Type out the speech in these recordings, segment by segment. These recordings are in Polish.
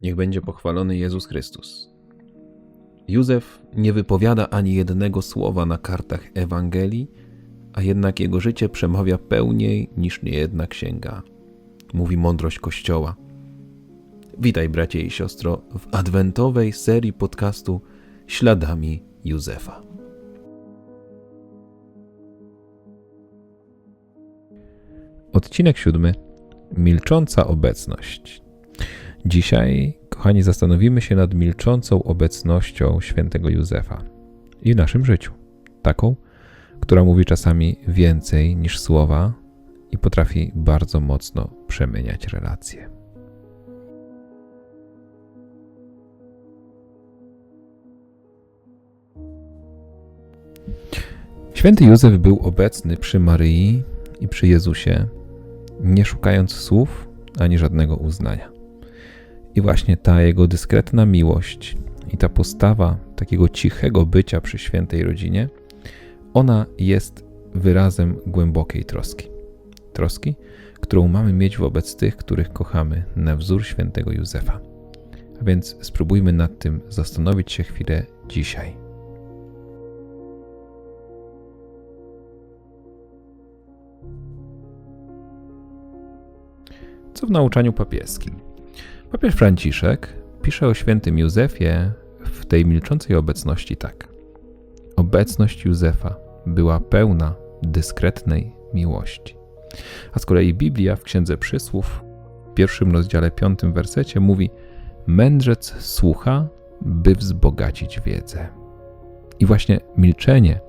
Niech będzie pochwalony Jezus Chrystus. Józef nie wypowiada ani jednego słowa na kartach Ewangelii, a jednak jego życie przemawia pełniej niż niejedna księga. Mówi mądrość Kościoła. Witaj, bracie i siostro, w adwentowej serii podcastu Śladami Józefa. Odcinek siódmy. Milcząca obecność. Dzisiaj, kochani, zastanowimy się nad milczącą obecnością świętego Józefa i w naszym życiu. Taką, która mówi czasami więcej niż słowa i potrafi bardzo mocno przemieniać relacje. Święty Józef był obecny przy Maryi i przy Jezusie, nie szukając słów ani żadnego uznania. I właśnie ta jego dyskretna miłość i ta postawa takiego cichego bycia przy świętej rodzinie, ona jest wyrazem głębokiej troski. Troski, którą mamy mieć wobec tych, których kochamy, na wzór świętego Józefa. A więc spróbujmy nad tym zastanowić się chwilę dzisiaj. Co w nauczaniu papieskim? Papież Franciszek pisze o świętym Józefie w tej milczącej obecności tak. Obecność Józefa była pełna dyskretnej miłości. A z kolei Biblia w Księdze Przysłów w pierwszym rozdziale piątym wersecie mówi Mędrzec słucha, by wzbogacić wiedzę. I właśnie milczenie,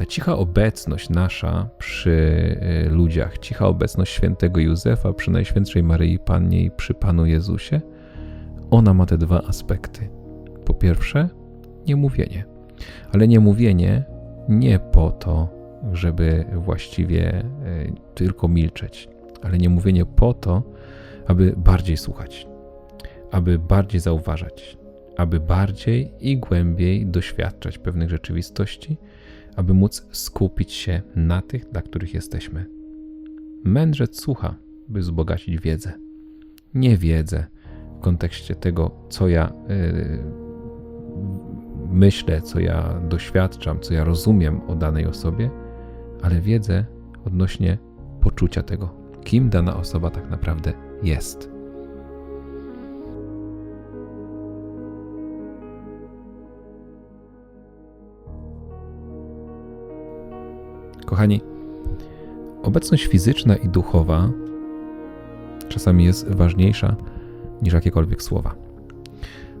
ta cicha obecność nasza przy y, ludziach, cicha obecność świętego Józefa przy Najświętszej Maryi Pannie i przy Panu Jezusie, ona ma te dwa aspekty. Po pierwsze, niemówienie, ale niemówienie nie po to, żeby właściwie y, tylko milczeć, ale niemówienie po to, aby bardziej słuchać, aby bardziej zauważać, aby bardziej i głębiej doświadczać pewnych rzeczywistości, aby móc skupić się na tych, dla których jesteśmy. Mędrzec słucha, by wzbogacić wiedzę. Nie wiedzę w kontekście tego, co ja yy, myślę, co ja doświadczam, co ja rozumiem o danej osobie, ale wiedzę odnośnie poczucia tego, kim dana osoba tak naprawdę jest. Kochani, obecność fizyczna i duchowa czasami jest ważniejsza niż jakiekolwiek słowa.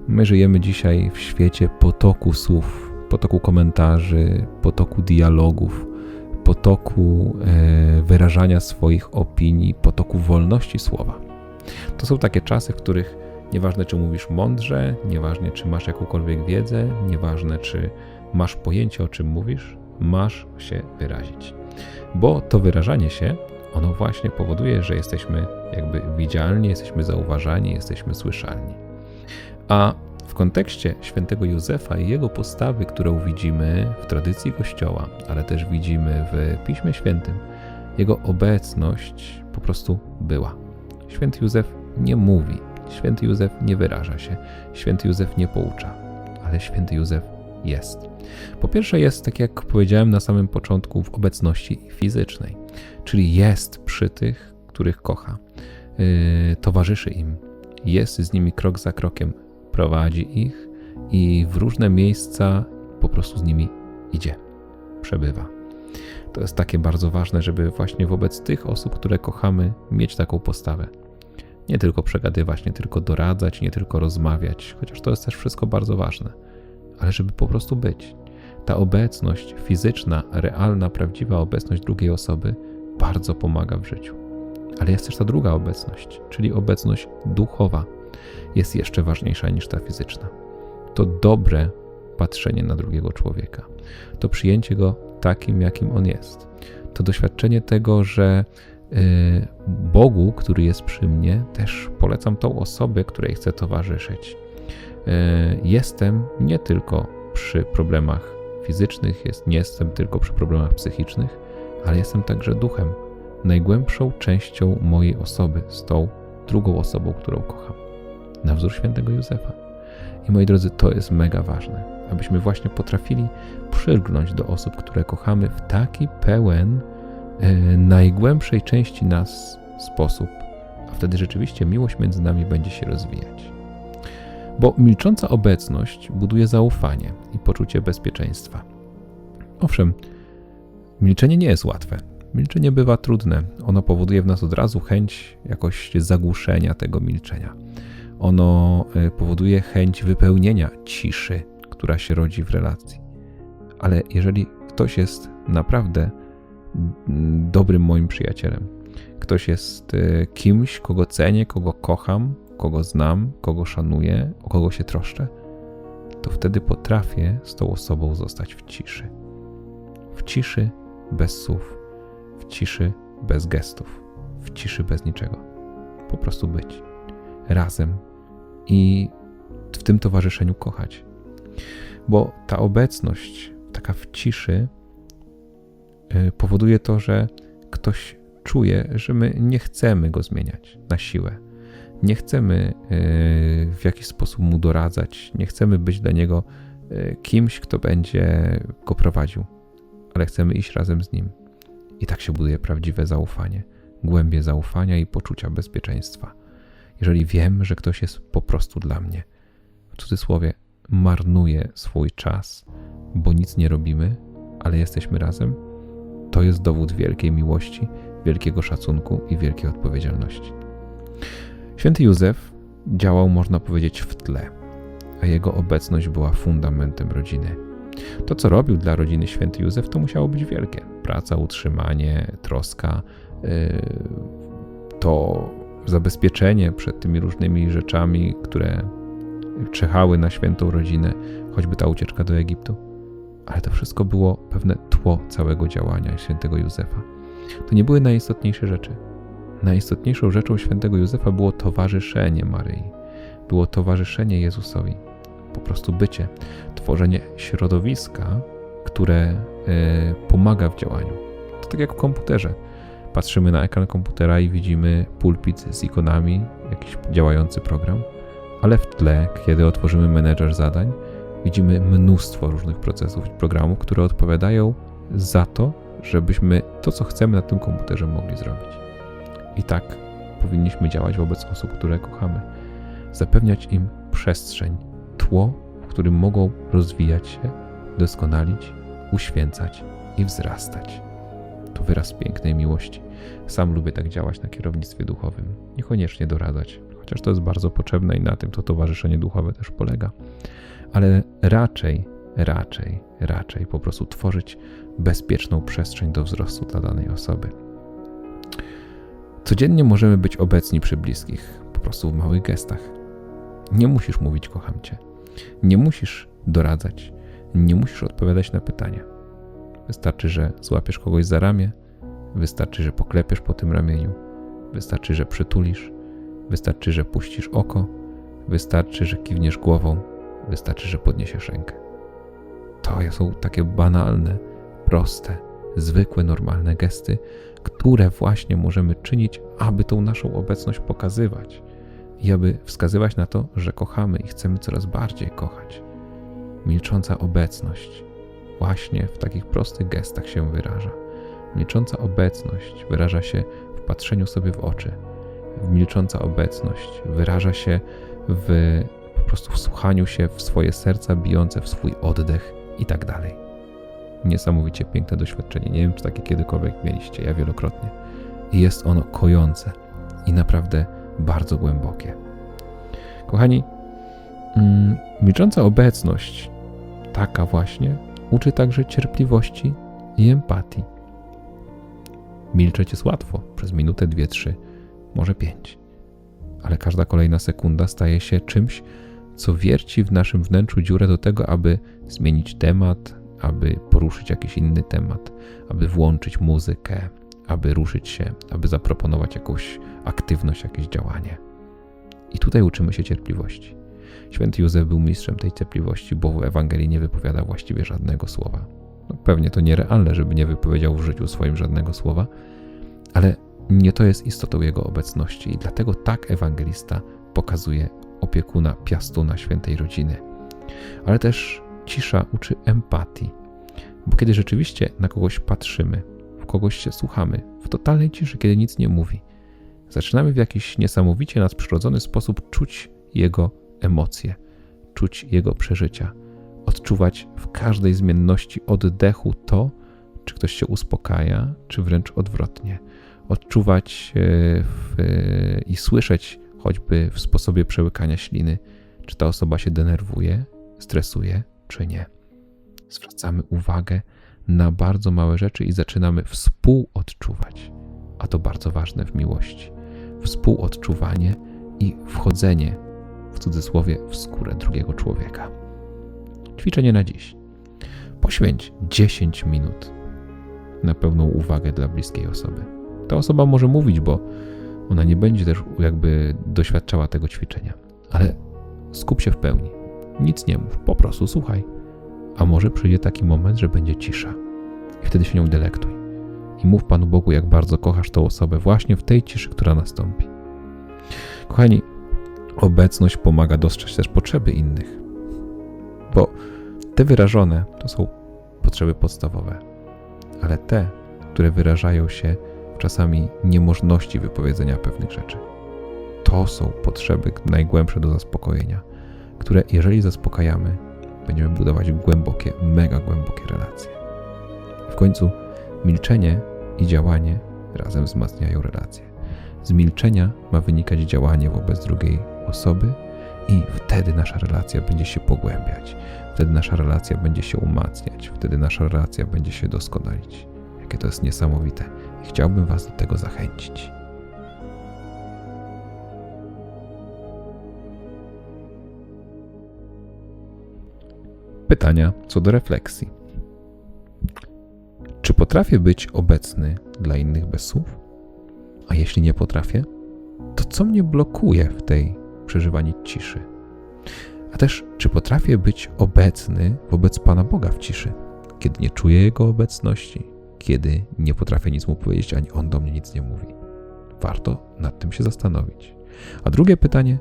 My żyjemy dzisiaj w świecie potoku słów, potoku komentarzy, potoku dialogów, potoku e, wyrażania swoich opinii, potoku wolności słowa. To są takie czasy, w których nieważne czy mówisz mądrze, nieważne czy masz jakąkolwiek wiedzę, nieważne czy masz pojęcie o czym mówisz, masz się wyrazić. Bo to wyrażanie się, ono właśnie powoduje, że jesteśmy jakby widzialni, jesteśmy zauważani, jesteśmy słyszalni. A w kontekście świętego Józefa i jego postawy, którą widzimy w tradycji Kościoła, ale też widzimy w Piśmie Świętym, jego obecność po prostu była. Święty Józef nie mówi, święty Józef nie wyraża się, święty Józef nie poucza, ale święty Józef jest. Po pierwsze, jest, tak jak powiedziałem na samym początku, w obecności fizycznej, czyli jest przy tych, których kocha, yy, towarzyszy im, jest z nimi krok za krokiem, prowadzi ich i w różne miejsca po prostu z nimi idzie, przebywa. To jest takie bardzo ważne, żeby właśnie wobec tych osób, które kochamy, mieć taką postawę. Nie tylko przegadywać, nie tylko doradzać, nie tylko rozmawiać, chociaż to jest też wszystko bardzo ważne, ale żeby po prostu być. Ta obecność fizyczna, realna, prawdziwa obecność drugiej osoby bardzo pomaga w życiu. Ale jest też ta druga obecność, czyli obecność duchowa. Jest jeszcze ważniejsza niż ta fizyczna. To dobre patrzenie na drugiego człowieka, to przyjęcie go takim, jakim on jest, to doświadczenie tego, że yy, Bogu, który jest przy mnie, też polecam tą osobę, której chcę towarzyszyć. Yy, jestem nie tylko przy problemach fizycznych, jest, nie jestem tylko przy problemach psychicznych, ale jestem także duchem, najgłębszą częścią mojej osoby, z tą drugą osobą, którą kocham. na wzór świętego Józefa. I moi drodzy, to jest mega ważne, abyśmy właśnie potrafili przylgnąć do osób, które kochamy w taki pełen e, najgłębszej części nas sposób, a wtedy rzeczywiście miłość między nami będzie się rozwijać. Bo milcząca obecność buduje zaufanie i poczucie bezpieczeństwa. Owszem, milczenie nie jest łatwe. Milczenie bywa trudne. Ono powoduje w nas od razu chęć jakoś zagłuszenia tego milczenia. Ono e, powoduje chęć wypełnienia ciszy, która się rodzi w relacji. Ale jeżeli ktoś jest naprawdę dobrym moim przyjacielem, ktoś jest e, kimś, kogo cenię, kogo kocham, kogo znam, kogo szanuję, o kogo się troszczę, to wtedy potrafię z tą osobą zostać w ciszy. W ciszy bez słów, w ciszy bez gestów, w ciszy bez niczego. Po prostu być razem i w tym towarzyszeniu kochać. Bo ta obecność, taka w ciszy, y, powoduje to, że ktoś czuje, że my nie chcemy go zmieniać na siłę. Nie chcemy y, w jakiś sposób mu doradzać, nie chcemy być dla niego y, kimś, kto będzie go prowadził, ale chcemy iść razem z nim. I tak się buduje prawdziwe zaufanie, głębie zaufania i poczucia bezpieczeństwa. Jeżeli wiem, że ktoś jest po prostu dla mnie, w cudzysłowie, marnuje swój czas, bo nic nie robimy, ale jesteśmy razem, to jest dowód wielkiej miłości, wielkiego szacunku i wielkiej odpowiedzialności. Święty Józef działał, można powiedzieć, w tle, a jego obecność była fundamentem rodziny. To, co robił dla rodziny święty Józef, to musiało być wielkie. Praca, utrzymanie, troska, yy, to zabezpieczenie przed tymi różnymi rzeczami, które czechały na świętą rodzinę, choćby ta ucieczka do Egiptu. Ale to wszystko było pewne tło całego działania świętego Józefa. To nie były najistotniejsze rzeczy. Najistotniejszą rzeczą świętego Józefa było towarzyszenie Maryi. Było towarzyszenie Jezusowi. Po prostu bycie, tworzenie środowiska, które y, pomaga w działaniu. To tak jak w komputerze Patrzymy na ekran komputera i widzimy pulpit z ikonami, jakiś działający program, ale w tle, kiedy otworzymy menedżer zadań, widzimy mnóstwo różnych procesów i programów, które odpowiadają za to, żebyśmy to, co chcemy na tym komputerze, mogli zrobić. I tak powinniśmy działać wobec osób, które kochamy. Zapewniać im przestrzeń, tło, w którym mogą rozwijać się, doskonalić, uświęcać i wzrastać to wyraz pięknej miłości. Sam lubię tak działać na kierownictwie duchowym, niekoniecznie doradzać, chociaż to jest bardzo potrzebne i na tym to towarzyszenie duchowe też polega. Ale raczej, raczej, raczej po prostu tworzyć bezpieczną przestrzeń do wzrostu dla danej osoby. Codziennie możemy być obecni przy bliskich, po prostu w małych gestach. Nie musisz mówić kocham cię. Nie musisz doradzać. Nie musisz odpowiadać na pytania Wystarczy, że złapiesz kogoś za ramię, wystarczy, że poklepiesz po tym ramieniu, wystarczy, że przytulisz, wystarczy, że puścisz oko, wystarczy, że kiwniesz głową, wystarczy, że podniesiesz rękę. To są takie banalne, proste, zwykłe, normalne gesty, które właśnie możemy czynić, aby tą naszą obecność pokazywać i aby wskazywać na to, że kochamy i chcemy coraz bardziej kochać. Milcząca obecność właśnie w takich prostych gestach się wyraża. Milcząca obecność wyraża się w patrzeniu sobie w oczy. Milcząca obecność wyraża się w po prostu wsłuchaniu się w swoje serca bijące w swój oddech i tak dalej. Niesamowicie piękne doświadczenie. Nie wiem, czy takie kiedykolwiek mieliście, ja wielokrotnie. I jest ono kojące i naprawdę bardzo głębokie. Kochani, mm, milcząca obecność, taka właśnie, uczy także cierpliwości i empatii. Milczeć jest łatwo, przez minutę, dwie, trzy, może pięć, ale każda kolejna sekunda staje się czymś, co wierci w naszym wnętrzu dziurę do tego, aby zmienić temat, aby poruszyć jakiś inny temat, aby włączyć muzykę, aby ruszyć się, aby zaproponować jakąś aktywność, jakieś działanie. I tutaj uczymy się cierpliwości. Święty Józef był mistrzem tej cierpliwości, bo w Ewangelii nie wypowiada właściwie żadnego słowa. No, pewnie to nierealne, żeby nie wypowiedział w życiu swoim żadnego słowa, ale nie to jest istotą jego obecności i dlatego tak ewangelista pokazuje opiekuna, piastuna świętej rodziny. Ale też cisza uczy empatii, bo kiedy rzeczywiście na kogoś patrzymy, w kogoś się słuchamy, w totalnej ciszy, kiedy nic nie mówi, zaczynamy w jakiś niesamowicie nadprzyrodzony sposób czuć jego emocje, czuć jego przeżycia, odczuwać w każdej zmienności oddechu to, czy ktoś się uspokaja, czy wręcz odwrotnie. Odczuwać e, w, i słyszeć choćby w sposobie przełykania śliny, czy ta osoba się denerwuje, stresuje, czy nie. Zwracamy uwagę na bardzo małe rzeczy i zaczynamy współodczuwać, a to bardzo ważne w miłości. Współodczuwanie i wchodzenie, w cudzysłowie, w skórę drugiego człowieka. Ćwiczenie na dziś. Poświęć 10 minut na pełną uwagę dla bliskiej osoby. Ta osoba może mówić, bo ona nie będzie też jakby doświadczała tego ćwiczenia, ale skup się w pełni. Nic nie mów, po prostu słuchaj. A może przyjdzie taki moment, że będzie cisza. I wtedy się nią delektuj. I mów Panu Bogu, jak bardzo kochasz tą osobę właśnie w tej ciszy, która nastąpi. Kochani, obecność pomaga dostrzec też potrzeby innych. Bo te wyrażone to są potrzeby podstawowe, ale te, które wyrażają się w czasami niemożności wypowiedzenia pewnych rzeczy, to są potrzeby najgłębsze do zaspokojenia, które jeżeli zaspokajamy, będziemy budować głębokie, mega głębokie relacje. W końcu milczenie i działanie razem wzmacniają relacje. Z milczenia ma wynikać działanie wobec drugiej osoby, i wtedy nasza relacja będzie się pogłębiać, wtedy nasza relacja będzie się umacniać, wtedy nasza relacja będzie się doskonalić. Jakie to jest niesamowite i chciałbym Was do tego zachęcić. Pytania co do refleksji. Czy potrafię być obecny dla innych bez słów? A jeśli nie potrafię, to co mnie blokuje w tej przeżywanie ciszy? A też, czy potrafię być obecny wobec Pana Boga w ciszy, kiedy nie czuję Jego obecności, kiedy nie potrafię nic mu powiedzieć, ani On do mnie nic nie mówi? Warto nad tym się zastanowić. A drugie pytanie,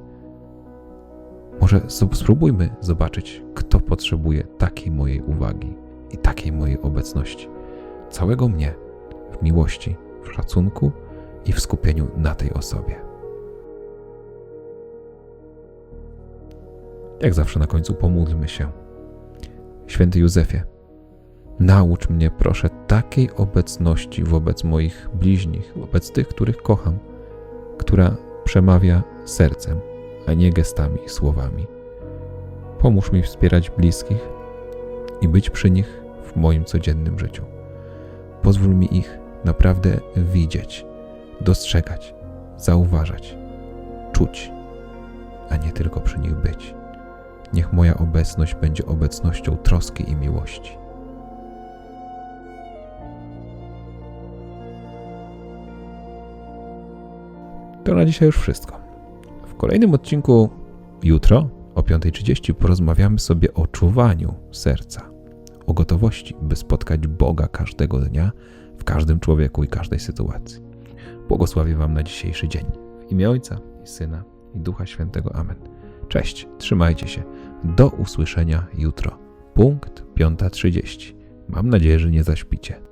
może spróbujmy zobaczyć, kto potrzebuje takiej mojej uwagi i takiej mojej obecności. Całego mnie w miłości, w szacunku i w skupieniu na tej osobie. Jak zawsze na końcu pomódlmy się. Święty Józefie, naucz mnie proszę takiej obecności wobec moich bliźnich, wobec tych, których kocham, która przemawia sercem, a nie gestami i słowami. Pomóż mi wspierać bliskich i być przy nich w moim codziennym życiu. Pozwól mi ich naprawdę widzieć, dostrzegać, zauważać, czuć, a nie tylko przy nich być. Niech moja obecność będzie obecnością troski i miłości. To na dzisiaj już wszystko. Kolejnym odcinku jutro o 5.30 porozmawiamy sobie o czuwaniu serca, o gotowości, by spotkać Boga każdego dnia, w każdym człowieku i każdej sytuacji. Błogosławię Wam na dzisiejszy dzień. W imię Ojca i Syna i Ducha Świętego. Amen. Cześć, trzymajcie się. Do usłyszenia jutro. Punkt 5.30. Mam nadzieję, że nie zaśpicie.